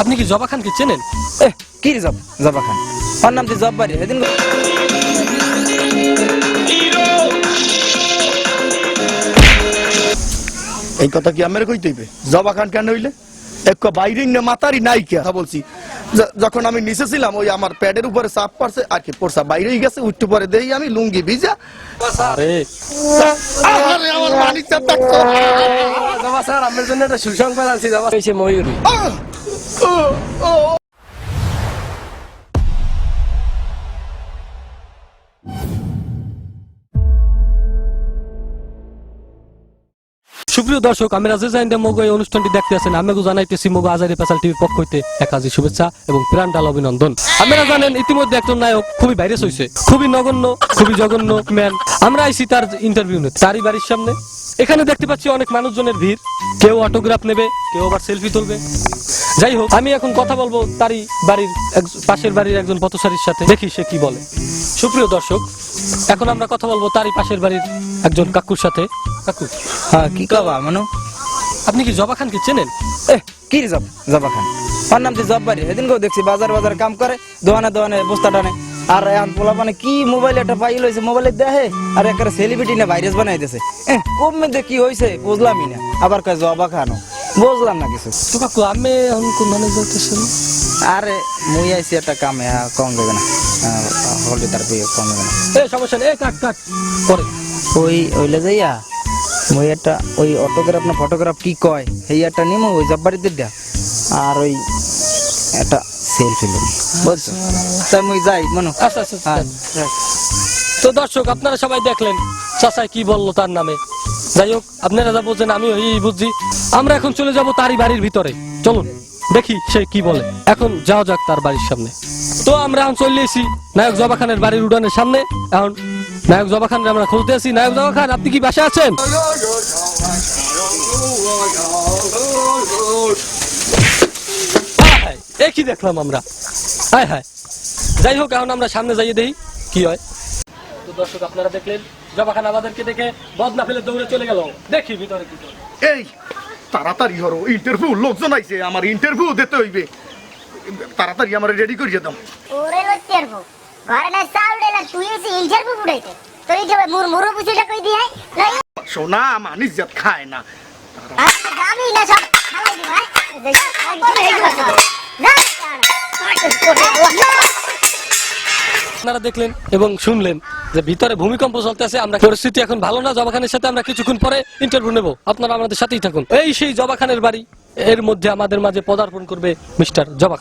আপনি কি জবা খানকে চেনেন? এ কি রে জব? জবা খান। ওর নাম তো জব বাড়ি সেদিন এই কথা কি আমার কইতে হইবে? জবা খান কেন হইলে? এক বাইরে না মাতারি নাই কে বলছি যখন আমি নিচে ছিলাম ওই আমার প্যাডের উপরে চাপ পড়ছে আর কি পড়ছা বাইরেই গেছে উঠতে পরে দেই আমি লুঙ্গি ভিজা। আরে। আরে আমার জবা স্যার আপনার জন্য একটা সুসংবাদ আনছি জবা। হয়েছে ময়ূরী। সুপ্রিয় দর্শক, আমি রাজেশ আইন্দা মগো এই অনুষ্ঠানটি দেখতে আছেন। আমি জানাইতেছি মগো আজারি পেশাল টিভির পক্ষ হইতে একাজি শুভেচ্ছা এবং প্রাণডাল অভিনন্দন। আপনারা জানেন, ইতিমধ্যে একজন নায়ক খুবই ভাইরাস হয়েছে খুবই নগণ্য, খুবই জঘন্য ম্যান আমরা আইছি তার ইন্টারভিউ নিতে, তারই বাড়ির সামনে। এখানে দেখতে পাচ্ছি অনেক মানুষজনের ভিড়। কেউ অটোগ্রাফ নেবে, কেউ আবার সেলফি তুলবে। যাই হোক আমি এখন কথা বলব তারই বাড়ির পাশের বাড়ির একজন পথচারীর সাথে। দেখি সে কি বলে। সুপ্রিয় দর্শক এখন আমরা কথা বলব তারই পাশের বাড়ির একজন কাকুর সাথে। কাকু হ্যাঁ কি কবা মানু? আপনি কি জবা খানকে চেনেন? এ কি রে জব জবা খান? ওর নাম তো জব বাড়ি সেদিন কেউ দেখছি বাজার বাজার কাম করে দোকানে দোকানে বস্তা টানে। আর এখন পোলা মানে কি মোবাইল একটা পাই লইছে মোবাইলে দেখে আর একটা সেলিব্রিটি না ভাইরাস বানাই এ কম মধ্যে কি হইছে বুঝলামই না। আবার কয় জবা খানো বুঝলাম না কিছু। তো কাকু আমি এখন কোন মানে যাইতেছেন আরে মুই আইছি একটা কামে কম দেবে না। হলদি তার বিয়ে কম দেবে না। এ সমস্যা নেই কাট কাট পরে। ওই ওইলে যাইয়া মুই একটা ওই অটোগ্রাফ না ফটোগ্রাফ কি কয় সেই একটা নিমু ওই জব্বারিতে দিয়া। আর ওই একটা সেলফি লই। বুঝছ? তাই মুই যাই মনো। আচ্ছা আচ্ছা আচ্ছা। হ্যাঁ তো দর্শক আপনারা সবাই দেখলেন চাচাই কি বলল তার নামে? যাই হোক, আপনারা যা বলছেন আমি এই বুঝছি। আমরা এখন চলে যাব তারই বাড়ির ভিতরে। চলুন, দেখি সে কি বলে। এখন যাওয়া যাক তার বাড়ির সামনে। তো আমরা এখন চলে এসেছি নায়ক জবা খানের বাড়ির উঠানের সামনে। এখন নায়ক জবা খানের আমরা খুঁজতে আছি নায়ক জবা খান, আপনি কি বাসা আছেন? এ কি দেখলাম আমরা? হায় হায়। যাই হোক, এখন আমরা সামনে যাইয়ে দেই কি হয়। তো দর্শক আপনারা দেখলেন জবা খান আমাদেরকে দেখে বদনা ফেলে দৌড়ে চলে গেল। দেখি ভিতরে কি এই তাড়াতাড়ি হরো ইন্টারভিউ লোকজন আইছে আমার ইন্টারভিউ দিতে হইবে। তাড়াতাড়ি আমার রেডি করিয়ে দাও। ওরে লত্যারবো ঘরে না চাউল ডেলা তুই এসে ইন্টারভিউ বুড়াইতে তোর এই যে মুর মুরো পুছিটা কই দিয়ে লই সোনা মানিস জাত খায় না। আর দামি না সব খালাই দি ভাই। আপনারা দেখলেন এবং শুনলেন যে ভিতরে ভূমিকম্প চলতেছে, আমরা পরিস্থিতি এখন ভালো না, জবাখানের সাথে আমরা কিছুক্ষণ পরে ইন্টারভিউ নেব। আপনারা আমাদের সাথেই থাকুন। এই সেই জবাখানের বাড়ি, এর মধ্যে আমাদের মাঝে পদার্পণ করবে মিস্টার জবা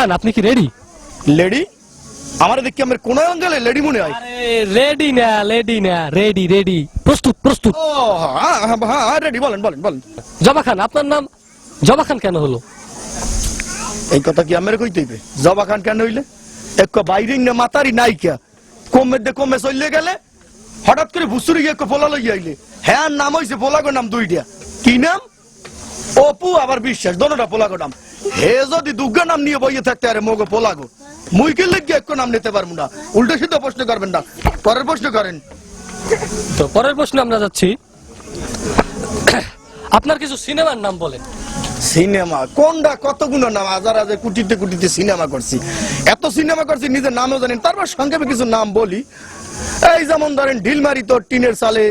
খান আপনি কি রেডি লেডি আমার দেখি আমার কোন অঞ্চলে লেডি মনে হয়। আরে রেডি না রেডি না রেডি রেডি প্রস্তুত প্রস্তুত। ও হ্যাঁ হ্যাঁ হ্যাঁ রেডি বলেন বলেন বলেন। জবা খান আপনার নাম? জবা খান কেন হলো? এই কথা কি আমার কইতে হইবে? জবা খান কেন হইলে? এক বাইরে না মাতারি নাই কে কমে দে কমে চললে গেলে হঠাৎ করে ভুসুরি গিয়ে পোলা লই আইলে। হ্যাঁ নাম হইছে পোলাগো নাম দুইটা। কি নাম? অপু আবার বিশ্বাস দোনোটা পোলাগো নাম। হে যদি দুর্গা নাম নিয়ে বইয়ে থাকতে আরে মগো পোলাগো। মুই কে লেগে এক নাম নিতে পারব না? উল্টো সিদ্ধ প্রশ্ন করবেন না। পরের প্রশ্ন করেন। তো পরের প্রশ্ন আমরা যাচ্ছি। আপনার কিছু সিনেমার নাম বলেন। সিনেমা? কোনটা কতগুলো নাম? হাজার হাজার কুটিতে কুটিতে সিনেমা করছি। এত সিনেমা করছি নিজের নামও জানেন। তারপর সংক্ষেপে কিছু নাম বলি। এই যেমন ধরেন ঢিলমারি তো টিনের সালে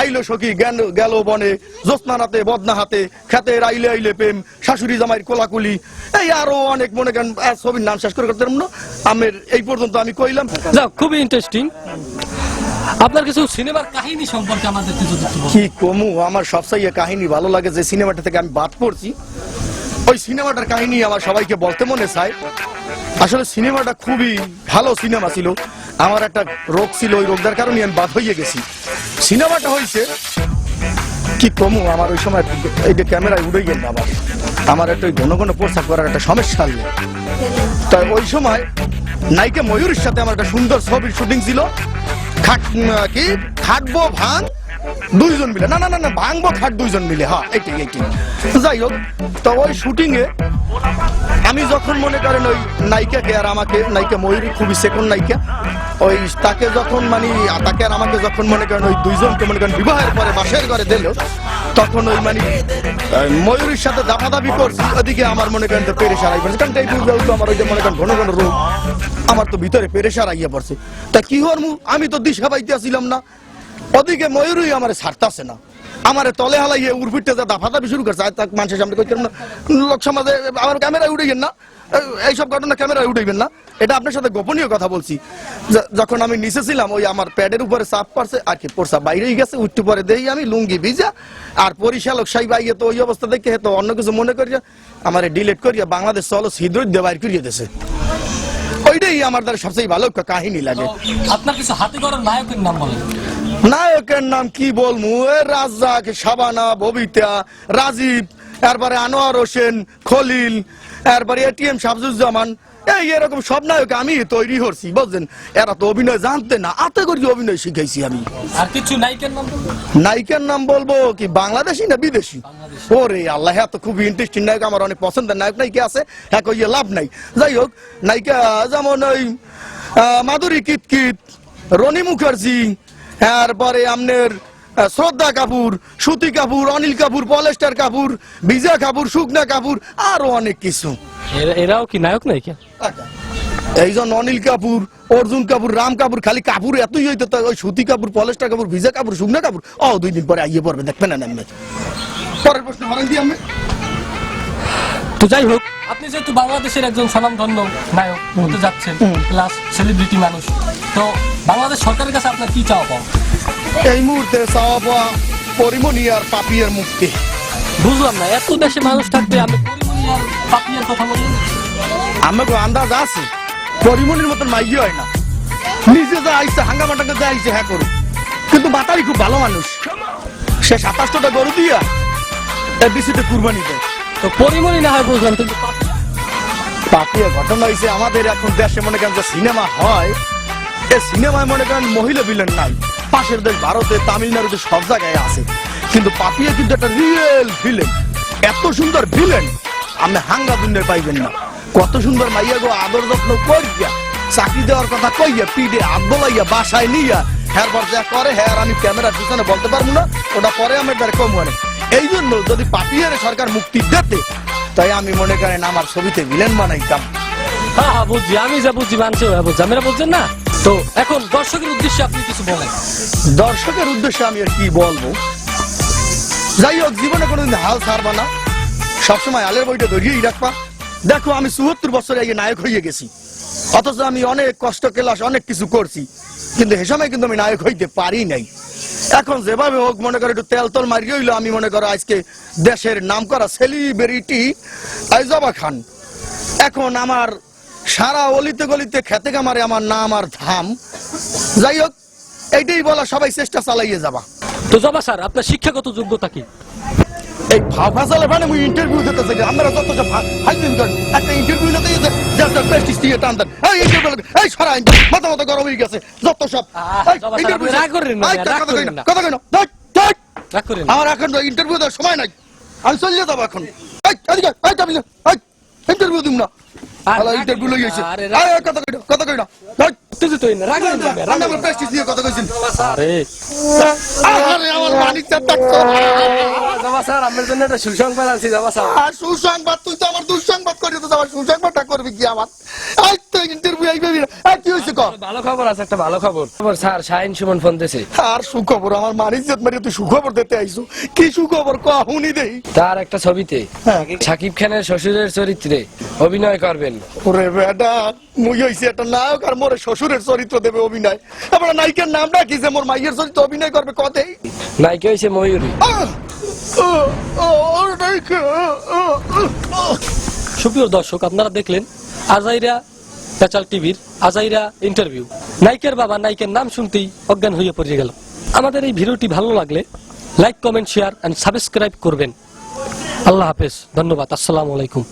আইলো সখী গেল গেল বনে জ্যোৎস্নানাতে বদনা হাতে খেতে আইলে আইলে প্রেম শাশুড়ি জামাইয়ের কোলাকুলি। এই আরও অনেক মনে করেন ছবির নাম শেষ করে করতে না। আমের এই পর্যন্ত আমি কইলাম। যাও খুবই ইন্টারেস্টিং আপনার কিছু সিনেমার কাহিনী সম্পর্কে আমাদের কিছু কি কমু আমার সবসাইয়ে কাহিনী ভালো লাগে যে সিনেমাটা থেকে আমি বাদ পড়ছি। ওই সিনেমাটার কাহিনী আমার সবাইকে বলতে মনে চায়। আসলে সিনেমাটা খুবই ভালো সিনেমা ছিল। আমার একটা রোগ ছিল, ওই রোগটার কারণে আমি বাদ হয়ে গেছি। সিনেমাটা হয়েছে কি কমু, আমার ওই সময় এই যে ক্যামেরায় উড়ে গেল আবার আমার একটা ওই ঘন ঘন পোশাক করার একটা সমস্যা আছে তাই ওই সময় নায়িকা ময়ূরের সাথে আমার একটা সুন্দর ছবির শুটিং ছিল। খাট কি? খাটবো, ভাঙ দুইজন মিলে। না না না না, ভাঙবো খাট দুইজন মিলে হ্যাঁ এইটাই এইটাই যাই হোক, তো ওই শুটিং এ আমি যখন মনে করেন ওই নায়িকাকে আর আমাকে, নায়িকা ময়ূরী খুবই সেকন্ড নায়িকা, ওই তাকে যখন মানে তাকে আর আমাকে যখন মনে করেন ওই দুইজনকে মনে করেন বিবাহের পরে বাসের ঘরে দিল, তখন ওই মানে ময়ূরীর সাথে দাপাদাপি করছি, ওদিকে আমার মনে করেন তো পেরেশার আই পড়ছে। কারণ এই বুঝতে আমার ওই যে মনে করেন ঘন ঘন রোগ, আমার তো ভিতরে পেরেশার আইয়া পড়ছে। তা কি হর মু আমি তো দিশা পাইতে আসিলাম না। ওদিকে ময়ূরই আমার ছাড়তাছে না। আমার তলে হালাইয়ে উর্ফিটে যা দাফাদাফি শুরু করছে মানুষের সামনে কইতাম না। লোক সমাজে আমার ক্যামেরায় উঠাইবেন না? এই- এইসব ঘটনা ক্যামেরায় উঠাইবেন না? এটা আপনার সাথে গোপনীয় কথা বলছি। যখন আমি নিচে ছিলাম, ওই আমার প্যাডের উপরে চাপ পড়ছে, আর কি পড়ছা, বাইরেই গেছে, উঠতে পরে দেই আমি, লুঙ্গি ভিজা, আর পরিচালক সাহেব আইয়ে তো ওই অবস্থা দেখে তো অন্য কিছু মনে করিয়া আমার ডিলেট করিয়া বাংলাদেশ চলো সিদ্ধ দিয়ে করিয়ে দিয়েছে। ওইটাই আমার দ্বারা সবচেয়ে ভালো কাহিনী লাগে। আপনার কিছু হাতে গড়ার নায়কের নাম বলেন। নায়কের নাম কি বলমু? এ রাজ্জাক শাবানা ববিতা রাজীব এরপরে আনোয়ার হোসেন খলিল এরপরে এটিএম শামসুজ্জামান। এই এরকম সব নায়ক আমি তৈরি করছি বুঝছেন? এরা তো অভিনয় জানতে না আতে করি অভিনয় শিখাইছি আমি। আর কিছু নায়িকার নাম নায়িকার নাম বলব কি বাংলাদেশি না বিদেশি? ওরে আল্লাহ এত খুবই ইন্টারেস্টিং নায়ক আমার অনেক পছন্দের নায়ক নায়িকা আছে? এক ইয়ে লাভ নাই। যাই হোক নায়িকা যেমন ওই মাধুরী কিতকিত রনি মুখার্জি তারপরে আমনের শ্রদ্ধা কাপুর সুতি কাপুর অনিল কাপুর পলেস্টার কাপুর বিজা কাপুর সুকনা কাপুর আরও অনেক কিছু। এরা- এরাও কি নায়ক নায়িকা এই যে অনিল কাপুর অর্জুন কাপুর রাম কাপুর খালি কাপুর এতই হইতো তো ওই সুতি কাপুর পলেস্টার কাপুর ভিজা কাপুর শুকনা কাপুর। ও দুই দিন পরে আইয়ে পড়বে দেখবেন না পরের প্রশ্ন হরেন দিয়ে আমি। তো যাই হোক। আপনি যেহেতু বাংলাদেশের একজন স্বনামধন্য নায়ক হতে যাচ্ছেন প্লাস সেলিব্রিটি মানুষ তো বাংলাদেশ সরকারের কাছে আপনার কি চাওয়া পাওয়া? এই মুহূর্তে চাওয়া পাওয়া পরিমণি আর পাপিয়ার মুক্তি। বুঝলাম না এত দেশে মানুষ থাকবে আমি পরিমণি আর পাপিয়ার কথা বলি? আমাকে আন্দাজ আছে পরিমণির মতন মাইয়ে হয় না। নিজে যা আইসে হাঙ্গামাটাকে যা আইসে হ্যাঁ করুক। কিন্তু মাতারি খুব ভালো মানুষ। সে সাতাশটা গরু দিয়া এবিসিতে কুরবানি দেয়। তো পরিমণি না হয় বুঝলাম, কিন্তু পাপিয়া ঘটনা হয়েছে আমাদের এখন দেশে মনে করেন যে সিনেমা হয় এই সিনেমায় মনে করেন মহিলা ভিলেন নাই। পাশের দেশ ভারতে, তামিলনাড়ুতে সব জায়গায় আছে। কিন্তু পাপিয়া কিন্তু একটা রিয়েল ভিলেন এত সুন্দর ভিলেন আপনি হাঙ্গা দুনিয়ার পাইবেন না। কত সুন্দর মাইয়া গো, আদর যত্ন করিয়া চাকরি দেওয়ার কথা কইয়া, পিঠে হাত বলাইয়া, বাসায় নিয়া, হ্যার পর যা করে হ্যাঁ আর আমি ক্যামেরার পিছনে বলতে পারব না, ওটা পরে আমার দ্বারা কম মানে এই জন্য যদি পাপিয়ারে সরকার মুক্তি দিতে তাই আমি মনে করেন আমার ছবিতে ভিলেন বানাইতাম। হ্যাঁ হ্যাঁ বুঝছি। আমি যা বুঝছি মানছি ওরা বুঝছি। আপনারা বুঝছেন না? তো এখন দর্শকের উদ্দেশ্যে আপনি কিছু বলেন। দর্শকের উদ্দেশ্যে আমি আর কি বলব? যাই হোক জীবনে কোনোদিন হাল ছাড়বা না। সবসময় আলের বইটা ধরিয়েই রাখবা। দেখো আমি চুয়াত্তর বছরে আগে নায়ক হয়ে গেছি। অথচ আমি অনেক কষ্ট কেলাস অনেক কিছু করছি। কিন্তু সে সময় কিন্তু আমি নায়ক হইতে পারি নাই। এখন যেভাবে হোক, মনে করো একটু তেল তল মারিয়ে হইল, আমি মনে করো আজকে দেশের নাম করা সেলিব্রিটি আইজাবা খান। এখন আমার সারা অলিতে গলিতে খেতে কামারে আমার নাম আর ধাম। যাই হোক, এইটাই বলা সবাই চেষ্টা চালাইয়ে যাবা। তো জবা স্যার, আপনার শিক্ষাগত যোগ্যতা কি? এই ফাফাসালে মানে মুই ইন্টারভিউ দিতে চাই আমরা যত সব হাইদিন করেন একটা ইন্টারভিউ নিতে গেছে যার প্রেস্টিজ দিয়ে টান দেন। এই ইন্টারভিউ এই সরাই মাথা মাথা গরম হয়ে গেছে যত সব। ইন্টারভিউ রাগ করেন না, রাগ করেন না। কথা কেন। রাগ করেন আমার এখন ইন্টারভিউ দেওয়ার সময় নাই। আমি চলে যাব এখন। এই, এদিকে, এই, ইন্টারভিউ দিম না। আলা ইন্টারভিউ লই গেছে। আরে কথা কই কথা কই না ধ্যাৎ। উত্তেজিত না, রাগ না, রাগ না। প্রেস্টিজ দিয়ে কথা কইছেন। আরে। আরে আমার মানিকটা তাক কর। জামা স্যার আমার জন্য একটা সুসংবাদ আছে জামা স্যার। আর সুসংবাদ তুই তো আমার দুঃসংবাদ করি তো আমার সুসংবাদটা করবি কি আমার? এই তো কি হইছে ক? ভালো খবর আছে একটা ভালো খবর। খবর স্যার শাহিন সুমন ফোন দিছে আর সুখবর আমার মানিজ্জত মারি তুই সুখবর দিতে আইছো। কি সুখবর? ক হুনি দেই। তার একটা ছবিতে হ্যাঁ। সাকিব খানের শ্বশুরের চরিত্রে অভিনয় করবেন। ওরে বেটা মুই হইছি একটা নায়ক আর মোর শ্বশুরের চরিত্র দেবে অভিনয়। আমার নায়িকার নামটা কি যে মোর মাইয়ের চরিত্র অভিনয় করবে কতেই নায়িকা হয়েছে ময়ূরী। সুপ্রিয় দর্শক আপনারা দেখলেন আজাইরা পেচাল টিভির আজাইরা ইন্টারভিউ নাইকের বাবা নাইকের নাম শুনতেই অজ্ঞান হয়ে পড়ে গেল। আমাদের এই ভিডিওটি ভালো লাগলে like comment share and subscribe করবেন। আল্লাহ হাফেজ। ধন্যবাদ। আসসালামু আলাইকুম।